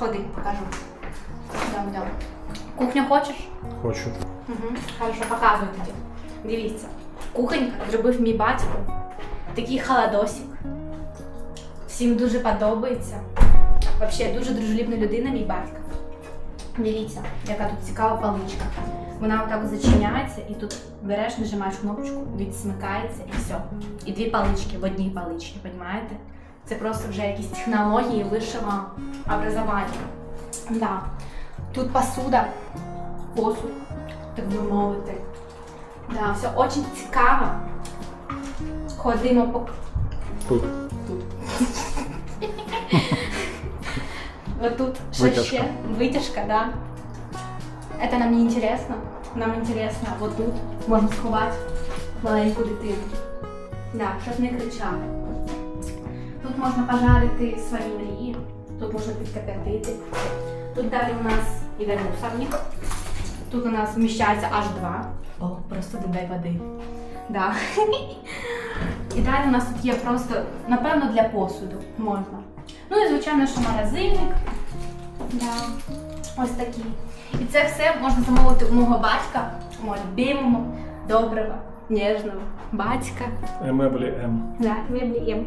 Ходи, покажу. Йдем, йдем. Кухню хочеш? Хочу. Угу. Хорошо, показуй тоді. Дивіться. Кухонька зробив мій батько. Такий холодосик. Всім дуже подобається. Взагалі, дуже дружелюбна людина, мій батько. Дивіться, яка тут цікава паличка. Вона отак зачиняється і тут береш, нажимаєш кнопочку, відсмикається і все. І дві палички в одній паличці, розумієте? Це просто вже якісь технології вищого образування. Да. Тут посуда, посуд, так би мовити. Да, все дуже цікаво. Ходимо по Тут. Вот тут что Вытяжка. ще? Вытяжка, да. Это нам не интересно. Нам интересно вот тут можна сховати маленьку дитину. Да, щоб не кричали. Тут можна пожарити свої мрії, тут можна підкипятити. Тут далі у нас іде мусорник. Тут у нас вміщається аж два. О, просто додай води. Да. І далі у нас тут є просто, напевно, для посуду можна. Ну і звичайно, що морозильник. Да. Ось такий. І це все можна замовити у мого батька, мого любимого, доброго, ніжного батька. Меблі М. Да, меблі М.